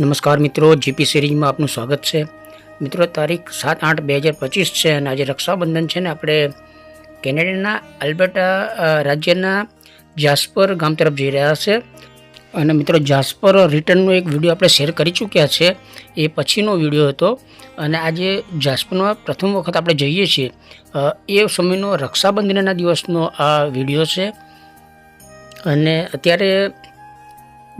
નમસ્કાર મિત્રો, જીપી સિરીઝમાં આપનું સ્વાગત છે. મિત્રો, તારીખ સાત આઠ બે હજાર પચીસ છે અને આજે રક્ષાબંધન છે ને આપણે કેનેડાના આલ્બર્ટા રાજ્યના જાસ્પર ગામ તરફ જઈ રહ્યા છે. અને મિત્રો, જાસ્પર રિટર્નનો એક વીડિયો આપણે શેર કરી ચૂક્યા છે. એ પછીનો વીડિયો હતો. અને આજે જાસ્પરમાં પ્રથમ વખત આપણે જઈએ છીએ. એ સમયનો રક્ષાબંધનના દિવસનો આ વીડિયો છે. અને અત્યારે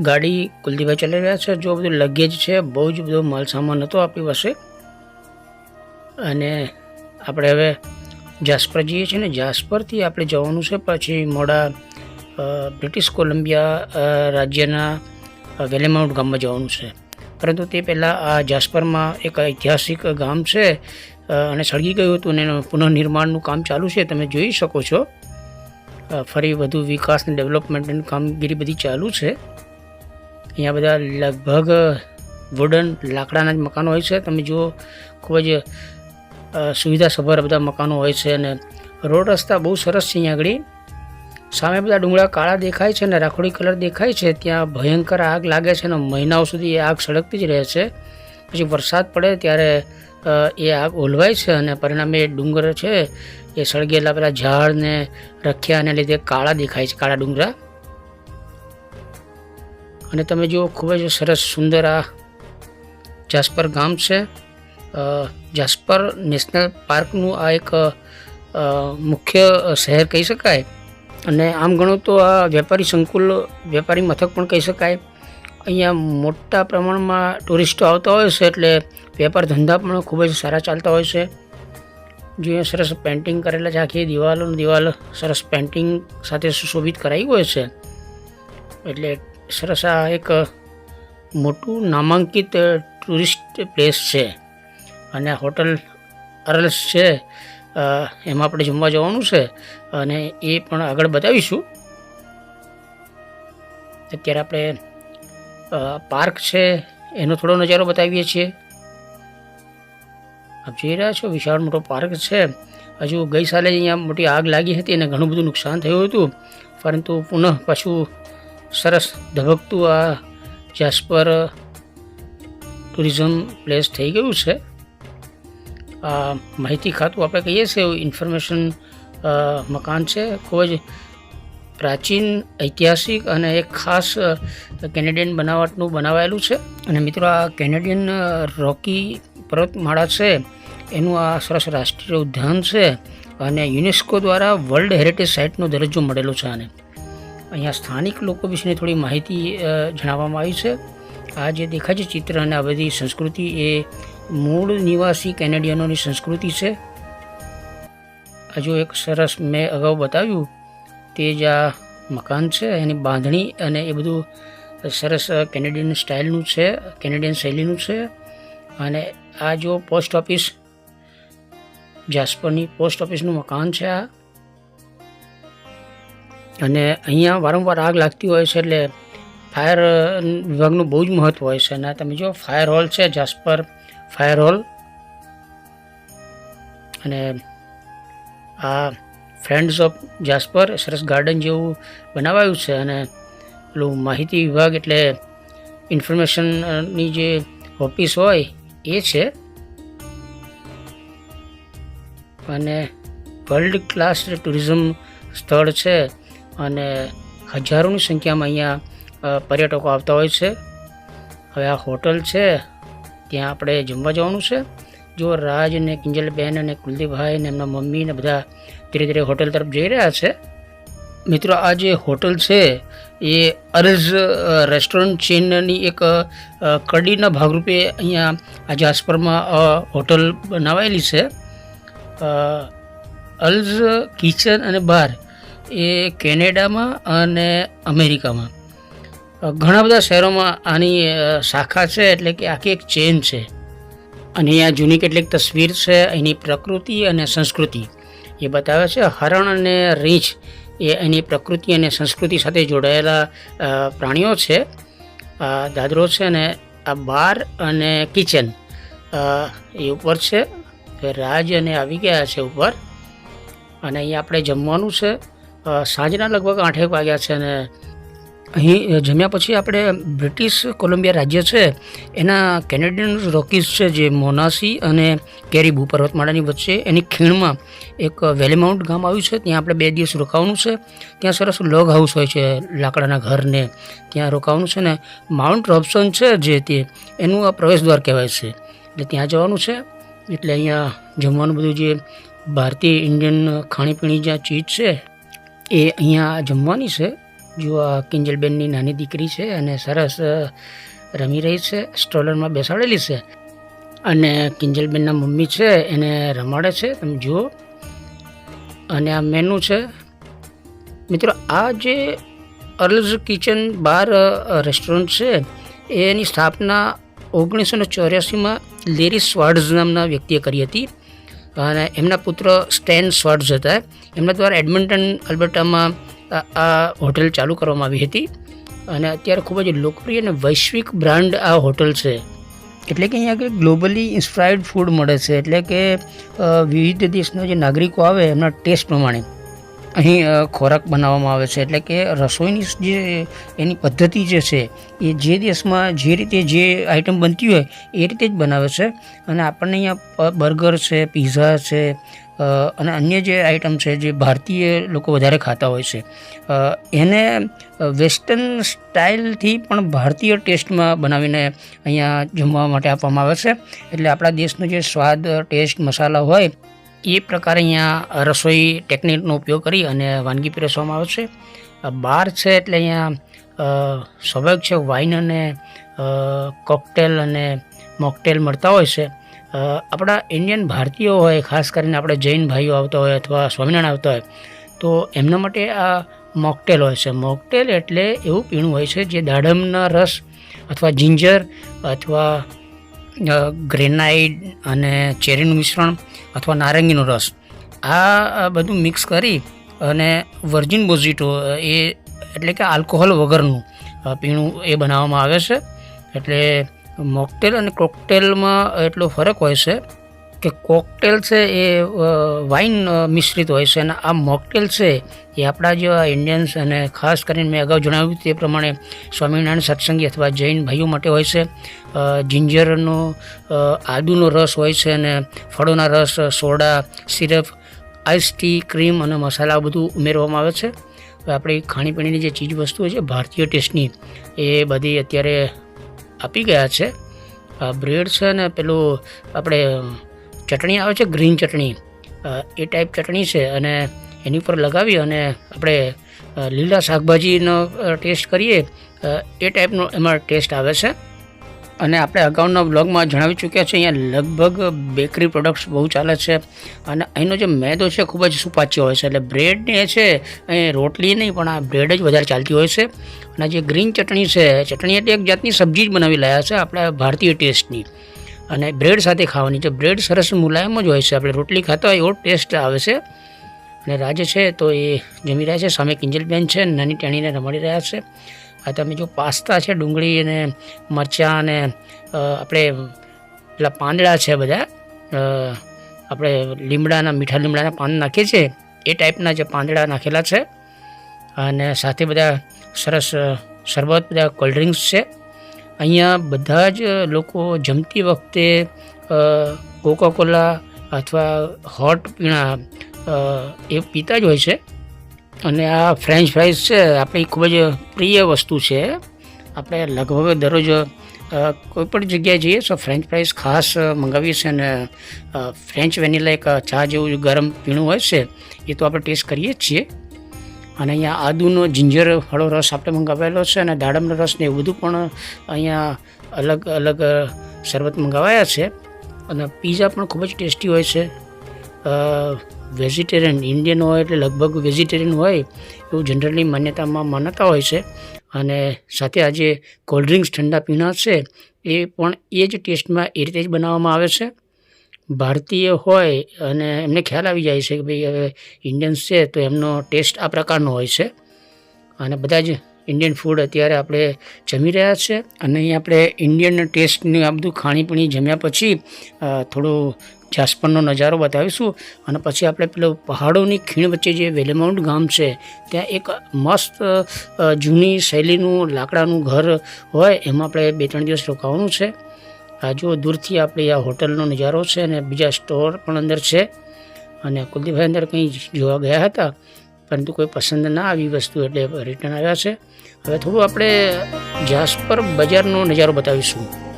ગાડી કુલદીપભાઈ ચલાવી રહ્યા છે. જો બધું લગેજ છે, બહુ જ બધો માલ સામાન હતો આપણી પાસે. અને આપણે હવે જાસ્પર જઈએ છીએ ને, જાસ્પરથી આપણે જવાનું છે. પછી મોડા બ્રિટિશ કોલંબિયા રાજ્યના વેલેમાઉન્ટ ગામમાં જવાનું છે. પરંતુ તે પહેલાં આ જાસ્પરમાં એક ઐતિહાસિક ગામ છે અને સળગી ગયું હતું અને એનું પુનઃનિર્માણનું કામ ચાલુ છે. તમે જોઈ શકો છો. ફરી વધુ વિકાસ અને ડેવલપમેન્ટની કામગીરી બધી ચાલુ છે. અહીંયા બધા લગભગ વુડન લાકડાના જ મકાનો હોય છે. તમે જુઓ, ખૂબ જ સુવિધાસભર બધા મકાનો હોય છે અને રોડ રસ્તા બહુ સરસ છે અહીંયા આગળ. સામે બધા ડુંગળા કાળા દેખાય છે અને રાખોડી કલર દેખાય છે. ત્યાં ભયંકર આગ લાગે છે અને મહિનાઓ સુધી એ આગ સળગતી જ રહે છે. પછી વરસાદ પડે ત્યારે એ આગ ઓલવાય છે અને પરિણામે એ ડુંગર છે એ સળગેલા પેલા ઝાડને રખ્યાને લીધે કાળા દેખાય છે, કાળા ડુંગરા. અને તમે જુઓ, ખૂબ જ સરસ સુંદર આ જાસ્પર ગામ છે. જાસ્પર નેશનલ પાર્કનું આ એક મુખ્ય શહેર કહી શકાય. અને આમ ગણો તો આ વેપારી સંકુલ, વેપારી મથક પણ કહી શકાય. અહીંયા મોટા પ્રમાણમાં ટુરિસ્ટો આવતા હોય છે એટલે વેપાર ધંધા પણ ખૂબ જ સારા ચાલતા હોય છે. જોઈએ સરસ પેઇન્ટિંગ કરેલા છે, આખી દિવાલો દિવાલ સરસ પેઇન્ટિંગ સાથે સુશોભિત કરાવી હોય છે. એટલે સરસ આ એક મોટું નામાંકિત ટુરિસ્ટ પ્લેસ છે. અને હોટલ અરલ્સ છે એમાં આપણે જમવા જવાનું છે. અને એ પણ આગળ બતાવીશું. અત્યારે આપણે પાર્ક છે, એનો થોડો નજારો બતાવીએ છીએ. આપ જોઈ રહ્યા છો, વિશાળ મોટો પાર્ક છે. હજુ ગઈ સાલે અહીંયા મોટી આગ લાગી હતી અને ઘણું બધું નુકસાન થયું હતું. પરંતુ પુનઃ પાછું સરસ ધબકતું આ જાસ્પર ટુરિઝમ પ્લેસ થઈ ગયું છે. આ માહિતી ખાતું આપણે કહીએ છીએ ઇન્ફોર્મેશન મકાન છે. ખૂબ જ પ્રાચીન, ઐતિહાસિક અને એક ખાસ કેનેડિયન બનાવટનું બનાવાયેલું છે. અને મિત્રો, આ કેનેડિયન રોકી પર્વતમાળા છે. એનું આ સરસ રાષ્ટ્રીય ઉદ્યાન છે. અને યુનેસ્કો દ્વારા વર્લ્ડ હેરિટેજ સાઇટનો દરજ્જો મળેલો છે આને. અહીંયા સ્થાનિક લોકો વિશેની થોડી માહિતી જણાવવામાં આવી છે. આ જે દેખાય છે ચિત્ર અને આ બધી સંસ્કૃતિ એ મૂળ નિવાસી કેનેડિયનોની સંસ્કૃતિ છે. હજુ એક સરસ મેં અગાઉ બતાવ્યું, તે જ આ મકાન છે, એની બાંધણી અને એ બધું સરસ કેનેડિયન સ્ટાઇલનું છે, કેનેડિયન શૈલીનું છે. અને આ જો પોસ્ટ ઓફિસ, જાસ્પરની પોસ્ટ ઓફિસનું મકાન છે આ. અને અહીંયા વારંવાર આગ લાગતી હોય છે એટલે ફાયર વિભાગનું બહુ જ મહત્ત્વ હોય છે. અને તમે જો, ફાયર હોલ છે, જાસ્પર ફાયર હોલ. અને આ ફ્રેન્ડ્સ ઓફ જાસ્પર સરસ ગાર્ડન જેવું બનાવાયું છે. અને પેલું માહિતી વિભાગ એટલે ઇન્ફોર્મેશનની જે ઓફિસ હોય એ છે. અને વર્લ્ડ ક્લાસ ટુરિઝમ સ્થળ છે. અને હજારોની સંખ્યામાં અહીંયા પર્યટકો આવતા હોય છે. હવે આ હોટલ છે, ત્યાં આપણે જમવા જવાનું છે. જો રાજ અને કિંજલબેન અને કુલદીપભાઈ ને એમના મમ્મી ને બધા ધીરે ધીરે હોટલ તરફ જઈ રહ્યા છે. મિત્રો, આ જે હોટલ છે, એ અર્ઝ રેસ્ટોરન્ટ ચેનની એક કડીના ભાગરૂપે અહીંયા આ જાસ્પરમાં હોટલ બનાવાયેલી છે. અલ્ઝ કિચન અને બાર. એ કેનેડામાં અને અમેરિકામાં. ઘણા બધા શહેરોમાં આની શાખા છે, એટલે કે આખી એક ચેન છે. અને અહીંયા જૂની કેટલીક તસવીર છે, એની પ્રકૃતિ અને સંસ્કૃતિ. એ બતાવે છે, હરણ અને રીંછ એ એની પ્રકૃતિ અને સંસ્કૃતિ સાથે જોડાયેલા પ્રાણીઓ છે. આ દાદરો છે અને આ બાર અને કિચન. એ ઉપર છે. રાજ અને આવી ગયા છે ઉપર. અને અહીં આપણે જમવાનું છે. સાંજના લગભગ આઠેક વાગ્યા છે અને અહીં જમ્યા પછી આપણે બ્રિટિશ કોલંબિયા રાજ્ય છે, એના કેનેડિયન રોકીઝ છે જે મોનાસી અને કેરીબુ પર્વતમાળાની વચ્ચે એની ખીણમાં એક વેલીમાઉન્ટ ગામ આવ્યું છે, ત્યાં આપણે બે દિવસ રોકાવાનું છે, ત્યાં સરસ લોગ હાઉસ હોય છે, લાકડાના ઘરને ત્યાં રોકાવાનું છે ને માઉન્ટ રોબસન છે જે તે, એનું આ પ્રવેશદ્વાર કહેવાય છે, એટલે ત્યાં જવાનું છે, એટલે અહીંયા જમવાનું બધું જે ભારતીય ઇન્ડિયન ખાણીપીણી જ્યાં ચીજ છે એ અહીંયા જમવાની છે. જો આ કિંજલબેનની નાની દીકરી છે અને સરસ રમી રહી છે, સ્ટ્રોલરમાં બેસાડેલી છે. અને કિંજલબેનના મમ્મી છે, એને રમાડે છે, તમે જુઓ. અને આ મેનુ છે. મિત્રો, આ જે અર્લ્સ કિચન બાર રેસ્ટોરન્ટ છે, એની સ્થાપના ઓગણીસો ચોર્યાસીમાં લેરી સ્વાડ્સ નામના વ્યક્તિએ કરી હતી. અને એમના પુત્ર સ્ટેન સ્વાર્ડ્સ હતા. એમના દ્વારા એડમિન્ટન અલ્બર્ટામાં આ હોટેલ ચાલુ કરવામાં આવી હતી. અને અત્યારે ખૂબ જ લોકપ્રિય અને વૈશ્વિક બ્રાન્ડ આ હોટલ છે. એટલે કે અહીંયા આગળ ગ્લોબલી ઇન્સ્પાયર્ડ ફૂડ મળે છે. એટલે કે વિવિધ દેશના જે નાગરિકો આવે એમના ટેસ્ટ પ્રમાણે. અહીં ખોરાક બનાવવામાં આવે છે. એટલે કે રસોઈની જે, એની પદ્ધતિ જે છે, એ જે દેશમાં જે રીતે જે આઈટમ બનતી હોય, એ રીતે જ બનાવે છે. અને આપણને અહીંયા બર્ગર છે પીઝા છે અને અન્ય જે આઈટમ છે, જે ભારતીય લોકો વધારે ખાતા હોય છે. એને વેસ્ટર્ન સ્ટાઇલથી પણ ભારતીય ટેસ્ટમાં બનાવીને અહીંયા જમવા માટે આપવામાં આવે છે. એટલે આપણા દેશનો જે સ્વાદ ટેસ્ટ મસાલા હોય એ પ્રકારે અહીંયા રસોઈ ટેકનિકનો ઉપયોગ કરી અને વાનગી પીરસવામાં આવે છે. બાર છે એટલે અહીંયા સ્વાભાવિક છે વાઇન અને કોકટેલ અને મોકટેલ મળતા હોય છે. આપણા ઇન્ડિયન ભારતીયો હોય, ખાસ કરીને આપણે જૈન ભાઈઓ આવતા હોય અથવા સ્વામિનારાયણ આવતા હોય, તો એમના માટે આ મોકટેલ હોય છે. મોકટેલ એટલે એવું પીણું હોય છે જે દાડમના રસ અથવા જિંજર અથવા ગ્રેનાઇડ અને ચેરીનું મિશ્રણ અથવા નારંગીનો રસ. આ બધું મિક્સ કરી અને વર્જિન બોઝિટો એ એટલે કે આલ્કોહોલ વગરનું પીણું એ બનાવવામાં આવે છે. એટલે મોકટેલ અને કોકટેલમાં એટલો ફરક હોય છે કે કોકટેલ છે એ વાઇન મિશ્રિત હોય છે. અને આ મોકટેલ છે એ આપણા જેવા ઇન્ડિયન્સ અને ખાસ કરીને મેં અગાઉ જણાવ્યું તે પ્રમાણે સ્વામિનારાયણ સત્સંગી અથવા જૈન ભાઈઓ માટે હોય છે. જિંજરનો આદુનો રસ હોય છે અને ફળોના રસ, soda, syrup, ice tea, cream અને મસાલા બધું ઉમેરવામાં આવે છે. આપણી ખાણીપીણીની જે ચીજ વસ્તુઓ છે, ભારતીય ટેસ્ટની, એ બધી અત્યારે આપી ગયા છે. આ બ્રેડ છે ને પેલું આપણે ચટણી આવે છે, ગ્રીન ચટણી. એ ટાઈપ ચટણી છે અને એની ઉપર લગાવી અને આપણે લીલા શાકભાજીનો ટેસ્ટ કરીએ એ ટાઈપનો એમાં ટેસ્ટ આવે છે. અને આપણે અગાઉના બ્લોગમાં જણાવી ચૂક્યા છે, અહીંયા લગભગ બેકરી પ્રોડક્ટ્સ બહુ ચાલે છે. અને અહીંનો જે મેદો છે, ખૂબ જ સુપાચ્ય હોય છે. એટલે બ્રેડ એ છે અહીં રોટલી નહીં, પણ આ બ્રેડ જ વધારે ચાલતી હોય છે. અને જે ગ્રીન ચટણી છે ચટણી એટલે એક જાતની સબ્જી જ બનાવી લાયા છે, આપણા ભારતીય ટેસ્ટની અને બ્રેડ સાથે ખાવાની. છે બ્રેડ સરસ મુલાયમ જ હોય છે. આપણે રોટલી ખાતા હોય એવો ટેસ્ટ આવે છે. અને રાજે છે તો એ જમી રહ્યા છે. સામે કિંજલબેન છે. નાની ટેણીને રમાડી રહ્યા છે. આ તમે જો પાસ્તા છે, ડુંગળી અને મરચાં અને આપણે પેલા પાંદડા છે બધા આપણે લીમડાના, મીઠા લીમડાના પાન નાખીએ છીએ. એ ટાઈપના જે પાંદડા નાખેલા છે. અને સાથે બધા સરસ શરબત, બધા કોલ્ડ ડ્રિંક્સ છે. અહીંયા બધા જ લોકો જમતી વખતે કોકાકોલા અથવા હોટ પીણા એ પીતા જ હોય છે. અને આ ફ્રેન્ચ ફ્રાઈઝ છે, આપણી ખૂબ જ પ્રિય વસ્તુ છે. આપણે લગભગ દરરોજ કોઈ પણ જગ્યાએ જઈએ તો ફ્રેન્ચ ફ્રાઈઝ ખાસ મંગાવીએ છીએ અને ફ્રેન્ચ વેનીલા એક ચા જેવું ગરમ પીણું હોય છે, એ તો આપણે ટેસ્ટ કરીએ જ છીએ. અને અહીંયા આદુનો જિંજર હળો રસ આપણે મંગાવેલો છે અને દાડમનો રસ ને એવું બધું પણ અહીંયા અલગ અલગ શરબત મંગાવાયા છે. અને પીઝા પણ ખૂબ જ ટેસ્ટી હોય છે. વેજીટેરિયન, ઇન્ડિયન હોય એટલે લગભગ વેજીટેરિયન હોય એવું જનરલી માન્યતામાં માનતા હોય છે. અને સાથે આ જે કોલ્ડ ડ્રિંક્સ ઠંડા પીણા છે, એ પણ એ જ ટેસ્ટમાં એ રીતે જ બનાવવામાં આવે છે. ભારતીય હોય અને એમને ખ્યાલ આવી જાય છે કે ભાઈ હવે ઇન્ડિયન્સ છે તો એમનો ટેસ્ટ આ પ્રકારનો હોય છે. અને બધા જ ઇન્ડિયન ફૂડ અત્યારે આપણે જમી રહ્યા છે અને અહીં આપણે ઇન્ડિયન ટેસ્ટનું આ બધું ખાણીપીણી જમ્યા પછી થોડું જાસપરનો નજારો બતાવીશું. અને પછી આપણે પેલો પહાડોની ખીણ વચ્ચે જે વેલેમાઉન્ટ ગામ છે, ત્યાં એક મસ્ત જૂની શૈલીનું લાકડાનું ઘર હોય, એમાં આપણે બે ત્રણ દિવસ રોકાવાનું છે. આ જો દૂરથી આપણે આ હોટલનો નજારો છે અને બીજા સ્ટોર પણ અંદર છે. અને કુલદીપભાઈ અંદર કંઈ જોવા ગયા હતા? પરંતુ કોઈ પસંદ ના આવી વસ્તુ એટલે રિટર્ન આવ્યા છે. હવે થોડું આપણે જાસપર બજારનો નજારો બતાવીશું.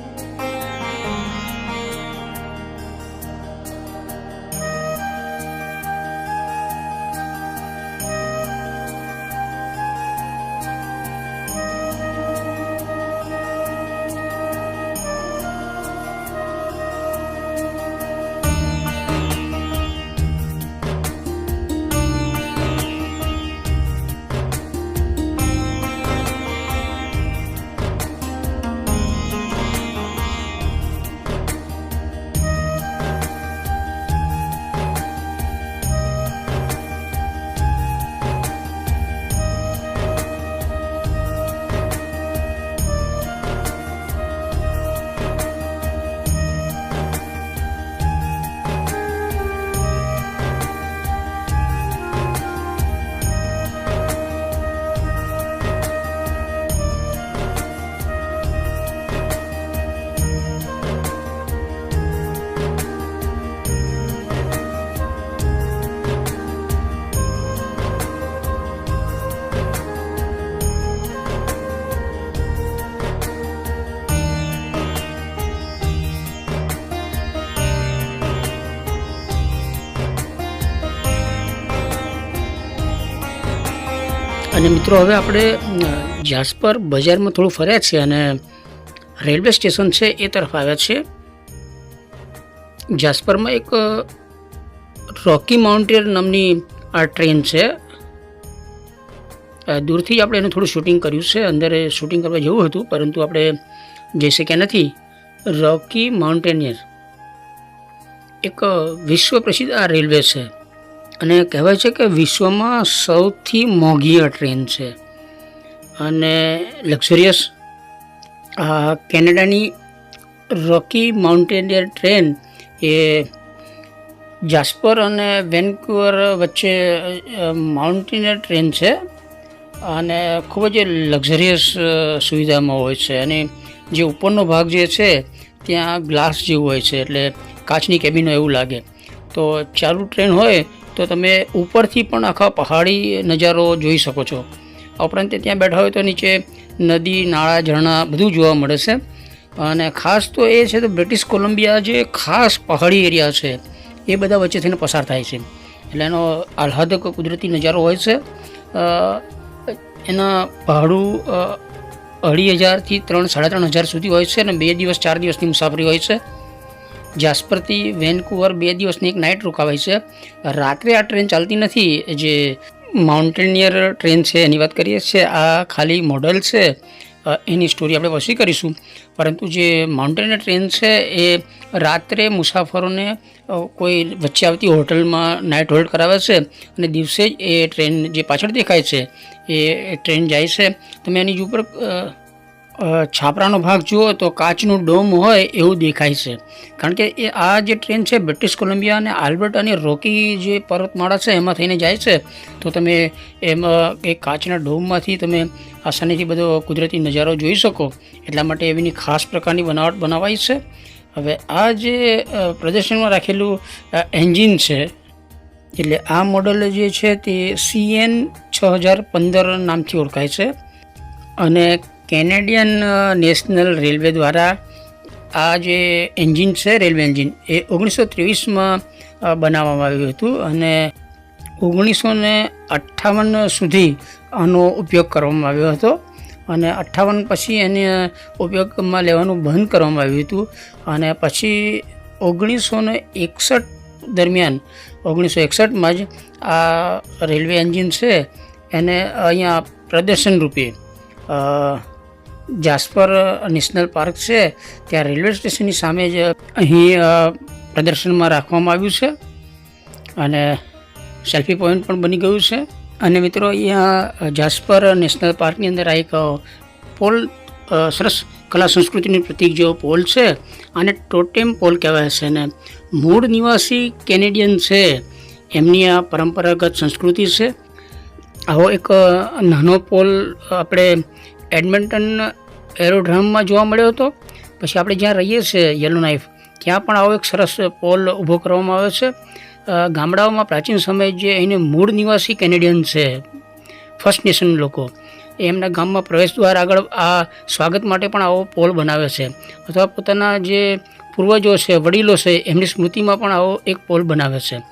અને મિત્રો, હવે આપણે જાસપર બજારમાં થોડું ફર્યા છે અને રેલવે સ્ટેશન છે એ તરફ આવ્યા છે જાસપરમાં એક રોકી માઉન્ટેન નામની આ ટ્રેન છે. દૂરથી આપણે એનું થોડું શૂટિંગ કર્યું છે. અંદર શૂટિંગ કરવા જેવું હતું, પરંતુ આપણે જઈ શક્યા નથી, રોકી માઉન્ટેનિયર. એક વિશ્વ પ્રસિદ્ધ આ રેલવે છે. અને કહેવાય છે કે વિશ્વમાં સૌથી મોંઘી આ ટ્રેન છે. અને લક્ઝરિયસ કેનેડાની રોકી માઉન્ટેનિયર ટ્રેન એ જાસ્પર અને વેનકુવર વચ્ચે માઉન્ટેનિયર ટ્રેન છે અને ખૂબ જ લક્ઝરિયસ સુવિધામાં હોય છે. અને જે ઉપરનો ભાગ જે છે, ત્યાં ગ્લાસ જેવું હોય છે, એટલે કાચની કેબિનો એવું લાગે. તો ચાલુ ટ્રેન હોય તો તમે ઉપરથી પણ આખા પહાડી નજારો જોઈ શકો છો. ઉપરાંત ત્યાં બેઠા હોય તો નીચે નદી, નાળા, ઝરણા બધું જોવા મળે છે. અને ખાસ તો એ છે તો બ્રિટિશ કોલંબિયા જે ખાસ પહાડી એરિયા છે, એ બધા વચ્ચે થઈને પસાર થાય છે. એટલે એનો આહ્લાદક કુદરતી નજારો હોય છે. એના પહાડું અઢી હજારથી ત્રણ, સાડા ત્રણ હજાર સુધી હોય છે અને બે દિવસ, ચાર દિવસની મુસાફરી હોય છે. જાસ્પરથી વેનકુવર બે દિવસની એક નાઇટ રોકાવાય છે. રાત્રે આ ટ્રેન ચાલતી નથી, જે માઉન્ટેનિયર ટ્રેન છે એની વાત કરીએ છીએ, આ ખાલી મોડલ છે એની સ્ટોરી આપણે પછી કરીશું. પરંતુ જે માઉન્ટેનિયર ટ્રેન છે એ રાત્રે મુસાફરોને કોઈ વચ્ચે આવતી હોટલમાં નાઇટ હોલ્ડ કરાવે છે અને દિવસે જ એ ટ્રેન જે પાછળ દેખાય છે, એ ટ્રેન જાય છે. તમે એની ઉપર છાપરાનો ભાગ જુઓ તો કાચનું ડોમ હોય એવું દેખાય છે. કારણ કે એ આ જે ટ્રેન છે, બ્રિટિશ કોલંબિયા અને આલ્બર્ટ અને રોકી જે પર્વતમાળા છે, એમાં થઈને જાય છે. તો તમે એમાં એ કાચના ડોમમાંથી તમે આસાનીથી બધો કુદરતી નજારો જોઈ શકો. એટલા માટે એવીની ખાસ પ્રકારની બનાવટ બનાવાઈ છે. હવે આ જે પ્રદર્શનમાં રાખેલું એન્જિન છે, એટલે આ મોડલ જે છે તે સીએન છ હજાર પંદર નામથી ઓળખાય છે. અને કેનેડિયન નેશનલ રેલવે દ્વારા આ જે એન્જિન છે, રેલવે એન્જિન, એ ઓગણીસો ત્રેવીસમાં બનાવવામાં આવ્યું હતું અને ઓગણીસો ને અઠ્ઠાવન સુધી આનો ઉપયોગ કરવામાં આવ્યો હતો અને અઠ્ઠાવન પછી એને ઉપયોગમાં લેવાનું બંધ કરવામાં આવ્યું હતું અને પછી ઓગણીસો ને એકસઠ દરમિયાન, ઓગણીસો એકસઠમાં જ આ રેલવે એન્જિન છે એને અહીંયા પ્રદર્શન રૂપે જાસ્પર નેશનલ પાર્ક છે, ત્યાં રેલવે સ્ટેશનની સામે જ અહીં પ્રદર્શનમાં રાખવામાં આવ્યું છે અને સેલ્ફી પોઈન્ટ પણ બની ગયું છે. અને મિત્રો, અહીંયા જાસ્પર નેશનલ પાર્કની અંદર આ એક પોલ સરસ કલા સંસ્કૃતિનું પ્રતીક જેવો પોલ છે અને ટોટેમ પોલ કહેવાય છે ને મૂળ નિવાસી કેનેડિયન છે. એમની આ પરંપરાગત સંસ્કૃતિ છે. આવો એક નાનો પોલ આપણે એડમિન્ટન એરોડ્રામમાં જોવા મળ્યો હતો. પછી આપણે જ્યાં રહીએ છીએ યલો નાઇફ ત્યાં પણ આવો એક સરસ પોલ ઊભો કરવામાં આવ્યો છે. ગામડાઓમાં પ્રાચીન સમયે જે એને મૂળ નિવાસી કેનેડિયન છે ફર્સ્ટ નેશન લોકો એમના ગામમાં પ્રવેશ દ્વાર આગળ આ સ્વાગત માટે પણ આવો પોલ બનાવે છે. અથવા પોતાના જે પૂર્વજો છે, વડીલો છે, એમની સ્મૃતિમાં પણ આવો એક પોલ બનાવે છે.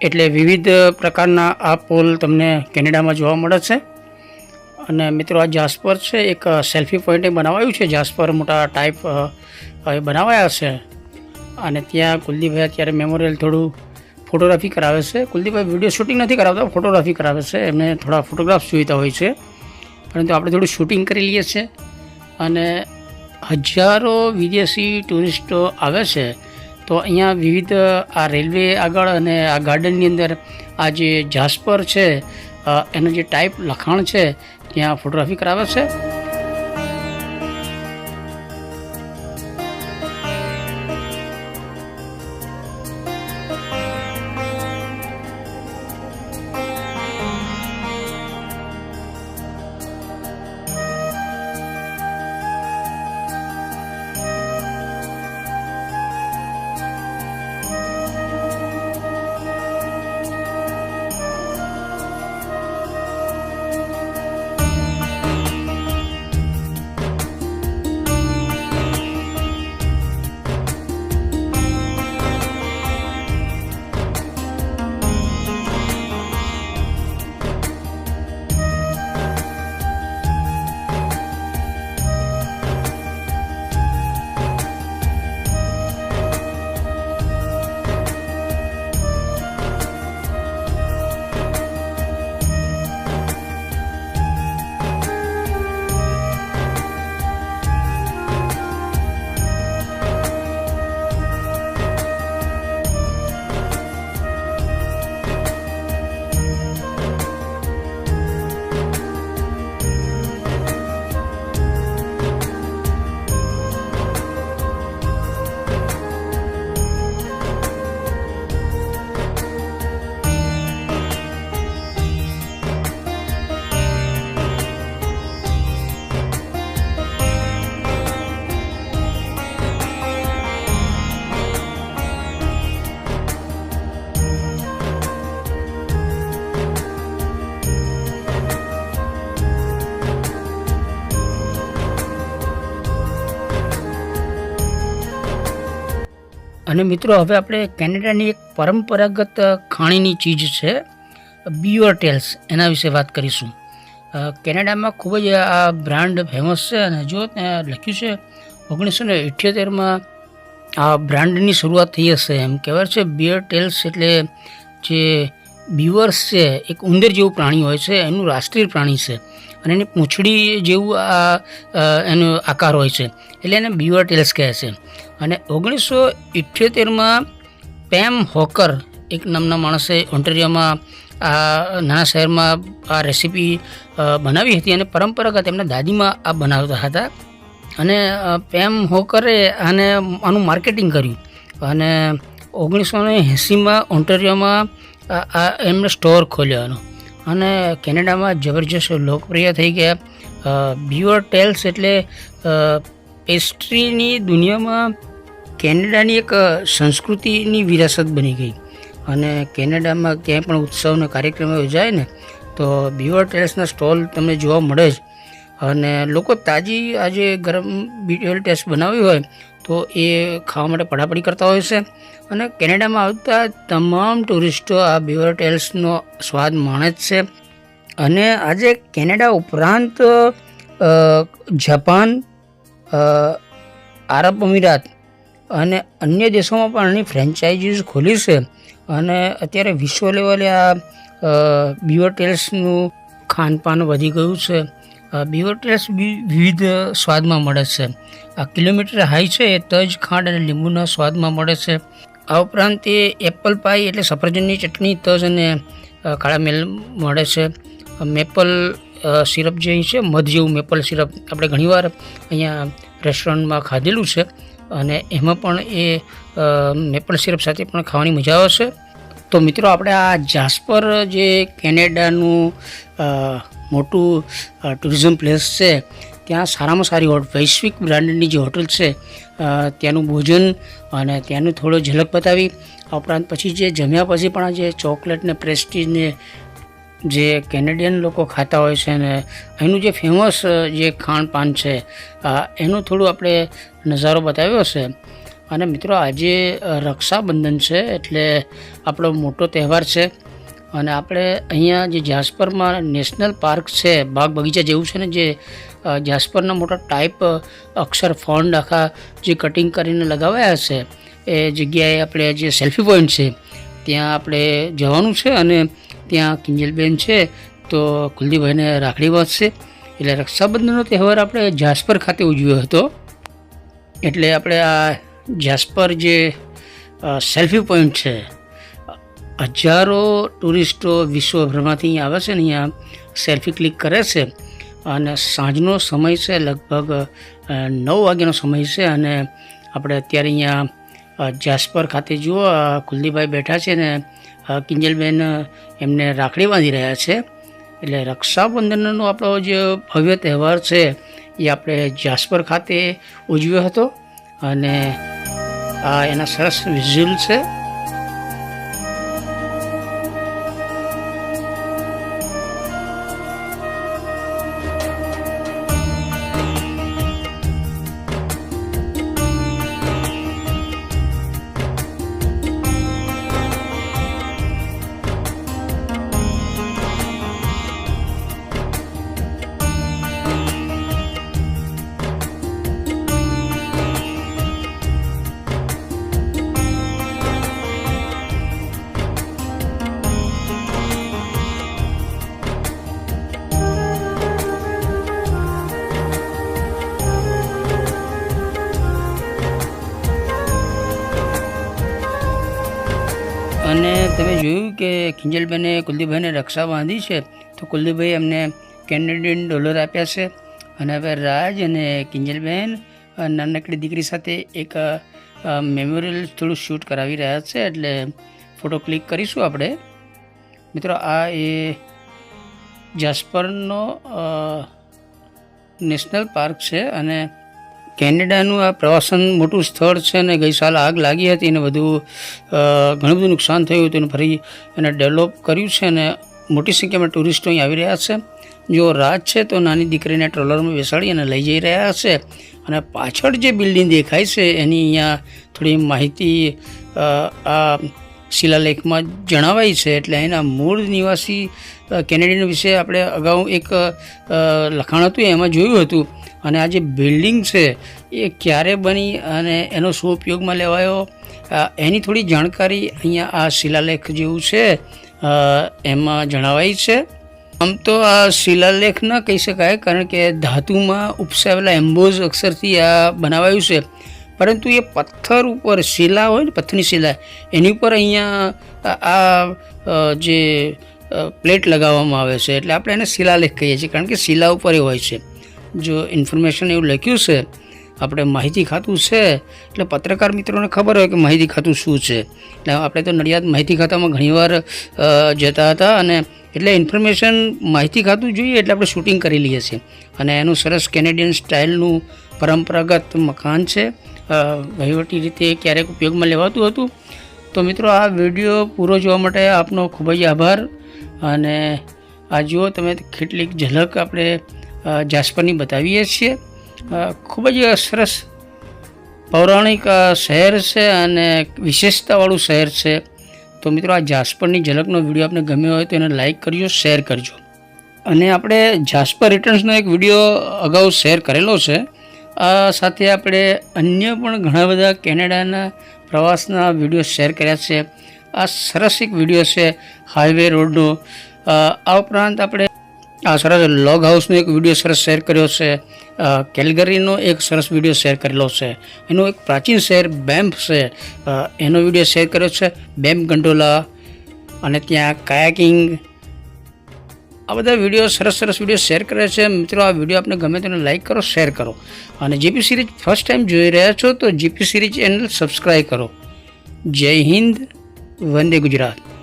એટલે વિવિધ પ્રકારના આ પોલ તમને કેનેડામાં જોવા મળે છે. અને મિત્રો આ જાસ્પર છે, એક સેલ્ફી પોઈન્ટે બનાવાયું છે. જાસ્પર મોટા ટાઈપ એ બનાવાયા છે. અને ત્યાં કુલદીપભાઈ અત્યારે મેમોરિયલ થોડું ફોટોગ્રાફી કરાવે છે. કુલદીપભાઈ વીડિયો શૂટિંગ નથી કરાવતા ફોટોગ્રાફી કરાવે છે. એમને થોડા ફોટોગ્રાફ્સ જોઈતા હોય છે. પરંતુ આપણે થોડું શૂટિંગ કરી લઈએ છીએ અને હજારો વિદેશી ટુરિસ્ટો આવે છે. તો અહીંયા વિવિધ આ રેલવે આગળ અને આ ગાર્ડનની અંદર આ જે જાસ્પર છે એનો જે ટાઈપ લખાણ છે ત્યાં ફોટોગ્રાફી કરાવે છે. અને મિત્રો, હવે આપણે કેનેડાની એક પરંપરાગત ખાણીની ચીજ છે બીવર ટેલ્સ. એના વિશે વાત કરીશું. કેનેડામાં ખૂબ જ આ બ્રાન્ડ ફેમસ છે અને જો લખ્યું છે, ઓગણીસો ને ઇઠ્યોતેરમાં આ બ્રાન્ડની શરૂઆત થઈ હશે. એમ કહેવાય છે બિયર ટેલ્સ એટલે જે બીવર્સ છે, એક ઉંદર જેવું પ્રાણી હોય છે, એનું રાષ્ટ્રીય પ્રાણી છે. અને એની પૂંછડી જેવું આ એનો આકાર હોય છે. એટલે એને બીવર ટેલ્સ કહે છે. અને ઓગણીસો ઇઠ્યોતેરમાં પેમ હોકર એક નામના માણસે ઓન્ટેરિયોમાં આ નાના શહેરમાં આ રેસીપી બનાવી હતી અને પરંપરાગત એમના દાદીમાં આ બનાવતા હતા. અને પેમ હોકરે આને આનું માર્કેટિંગ કર્યું. અને ઓગણીસો ને એંસીમાં ઓન્ટેરિયોમાં એમણે સ્ટોર ખોલ્યો એનો. અને કેનેડામાં જબરજસ્ત લોકપ્રિય થઈ ગયા બીવર ટેલ્સ એટલે પેસ્ટ્રીની દુનિયામાં કેનેડાની એક સંસ્કૃતિની વિરાસત બની ગઈ. અને કેનેડામાં ક્યાંય પણ ઉત્સવનો કાર્યક્રમ યોજાય ને, તો બીવર ટેરેસના સ્ટોલ તમને જોવા મળે જ. અને લોકો તાજી આજે ગરમ બીવર ટેલ્સ બનાવી હોય, તો એ ખાવા માટે પડાપડી કરતા હોય છે. અને કેનેડામાં આવતા તમામ ટુરિસ્ટો આ બીવર ટેલ્સનો સ્વાદ માણે જ છે. અને આજે કેનેડા ઉપરાંત જાપાન આરબ અમીરાત અને અન્ય દેશોમાં પણ આની ફ્રેન્ચાઇઝીસ ખોલી છે. અને અત્યારે વિશ્વ લેવલે આ બીવર ખાનપાન વધી ગયું છે. બીવર ટેલ્સ વિવિધ સ્વાદમાં મળે છે. આ કિલોમીટર હાઈ છે એ તજ, ખાંડ અને લીંબુના સ્વાદમાં મળે છે. આ ઉપરાંત એ એપલ પાઈ એટલે સફરજનની ચટણી, તજ અને કાળા મેલ મળે છે. મેપલ સિરપ જે છે, મધ જેવું મેપલ સિરપ આપણે ઘણીવાર અહીંયા રેસ્ટોરન્ટમાં ખાધેલું છે અને એમાં પણ એ મેપલ સિરપ સાથે પણ ખાવાની મજા આવશે તો મિત્રો આપણે આ જાસ્પર જે કેનેડાનું મોટું ટુરિઝમ પ્લેસ છે, ત્યાં સારામાં સારી હોટ, વૈશ્વિક બ્રાન્ડની જે હોટલ છે ત્યાંનું ભોજન અને ત્યાંનું થોડો ઝલક બતાવી. આ ઉપરાંત પછી જે જમ્યા પછી પણ આ જે ચોકલેટ ને પ્રેસ્ટીજ ને જે કેનેડિયન લોકો ખાતા હોય છે ને અહીંનું જે ફેમસ જે ખાણપાન છે એનું થોડું આપણે નજારો બતાવ્યો છે. અને મિત્રો આજે રક્ષાબંધન છે એટલે આપણો મોટો તહેવાર છે. અને આપણે અહીંયા જે જાસ્પરમાં નેશનલ પાર્ક છે, બાગ બગીચા જેવું છે ને જે જાસ્પરના મોટા ટાઈપ અક્ષર ફોન્ડ આખા જે કટિંગ કરીને લગાવ્યા છે, એ જગ્યાએ આપણે જે સેલ્ફી પોઈન્ટ છે, ત્યાં આપણે જવાનું છે અને ત્યાં કિંજલબેન છે, તો કુલદીપભાઈને રાખડી બાંધશે એટલે રક્ષાબંધનનો તહેવાર આપણે જાસ્પર ખાતે ઉજવ્યો હતો. એટલે આપણે આ જાસ્પર જે સેલ્ફી પોઈન્ટ છે, હજારો ટુરિસ્ટો વિશ્વભરમાંથી આવે છે ને અહીંયા સેલ્ફી ક્લિક કરે છે. અને સાંજનો સમય છે લગભગ નવ વાગ્યાનો સમય છે અને આપણે અત્યારે અહીંયા જાસ્પર ખાતે જુઓ કુલદીપભાઈ બેઠા છે ને કિંજલબેન એમને રાખડી બાંધી રહ્યા છે. એટલે રક્ષાબંધનનો આપણો જે ભવ્ય તહેવાર છે, એ આપણે જાસપર ખાતે ઉજવ્યો હતો. અને આ એના સરસ વિઝ્યુઅલ છે. કિંજલબેને કુલદીપભાઈને રક્ષા બાંધી છે, તો કુલદીપભાઈ એમને કેનેડિયન ડોલર આપ્યા છે. અને હવે રાજ અને કિંજલબેન નાનકડી દીકરી સાથે એક મેમોરિયલ થોડું શૂટ કરાવી રહ્યા છે, એટલે ફોટો ક્લિક કરીશું આપણે. મિત્રો, આ એ જાસ્પરનો નેશનલ પાર્ક છે અને કેનેડાનું આ પ્રવાસન મોટું સ્થળ છે અને ગઈ સાલ આગ લાગી હતી અને બધું ઘણું બધું નુકસાન થયું હતું અને ફરી એને ડેવલપ કર્યું છે અને મોટી સંખ્યામાં ટુરિસ્ટો અહીં આવી રહ્યા છે. જો રાત છે તો નાની દીકરીને ટ્રોલરમાં બેસાડી અને લઈ જઈ રહ્યા છે અને પાછળ જે બિલ્ડિંગ દેખાય છે એની અહીંયા થોડી માહિતી આ શિલાલેખમાં જણાવાય છે એટલે એના મૂળ નિવાસી કેનેડિયન વિશે આપણે અગાઉ એક લખાણ હતું, એમાં જોયું હતું. અને આ જે બિલ્ડિંગ છે, એ ક્યારે બની અને એનો શું ઉપયોગમાં લેવાયો એની થોડી જાણકારી અહીંયા આ શિલાલેખ જેવું છે. એમાં જણાવાય છે. આમ તો આ શિલાલેખ ન કહી શકાય, કારણ કે ધાતુમાં ઉપસાવેલા એમ્બોઝ અક્ષરથી આ બનાવાયું છે. પરંતુ એ પથ્થર ઉપર શિલા હોય ને, પથ્થરની શિલા, એની ઉપર અહીંયા આ જે પ્લેટ લગાવવામાં આવે છે. એટલે આપણે એને શિલાલેખ કહીએ છીએ, કારણ કે શિલા ઉપર એ હોય છે. જો ઇન્ફોર્મેશન એવું લખ્યું છે, આપણે માહિતી ખાતું છે, એટલે પત્રકાર મિત્રોને ખબર હોય કે માહિતી ખાતું શું છે. એટલે આપણે તો નડિયાદ માહિતી ખાતામાં ઘણીવાર જતા હતા અને એટલે ઇન્ફોર્મેશન માહિતી ખાતું જોઈએ એટલે આપણે શૂટિંગ કરી લઈએ છીએ. અને એનું સરસ કેનેડિયન સ્ટાઇલનું પરંપરાગત મકાન છે. વહીવટી રીતે ક્યારેક ઉપયોગમાં લેવાતું હતું. તો મિત્રો, આ વીડિયો પૂરો જોવા માટે આપનો ખૂબ જ આભાર. અને આ જુઓ તમે કેટલીક ઝલક આપણે જાસ્પરની બતાવીએ છીએ. ખૂબ જ સરસ પૌરાણિક શહેર છે અને વિશેષતાવાળું શહેર છે. તો મિત્રો આ જાસ્પરની ઝલકનો વીડિયો આપને ગમ્યો હોય તો એને લાઈક કરજો, શેર કરજો. અને આપણે જાસ્પર રિટર્ન્સનો એક વીડિયો અગાઉ શેર કરેલો છે. આ સાથે આપણે અન્ય પણ ઘણા બધા કેનેડાના પ્રવાસના વીડિયો શેર કર્યા છે. આ સરસ એક વીડિયો છે હાઈવે રોડનો. આ ઉપરાંત આપણે આ સરસ લોગ હાઉસનો એક વીડિયો સરસ શેર કર્યો છે. કેલગરીનો એક સરસ વીડિયો શેર કરેલો છે. એનો એક પ્રાચીન શહેર બેમ્પ છે. એનો વીડિયો શેર કર્યો છે બેમ્પ ગંડોલા અને ત્યાં કાયાકિંગ આ બધા વીડિયો સરસ સરસ વીડિયો શેર કરે છે. મિત્રો, આ વીડિયો આપને ગમે તેને લાઇક કરો શેર કરો. અને જીપી સિરીઝ ફર્સ્ટ ટાઈમ જોઈ રહ્યા છો તો જીપી સિરીઝ ચેનલ સબસ્ક્રાઈબ કરો. જય હિન્દ, વંદે ગુજરાત.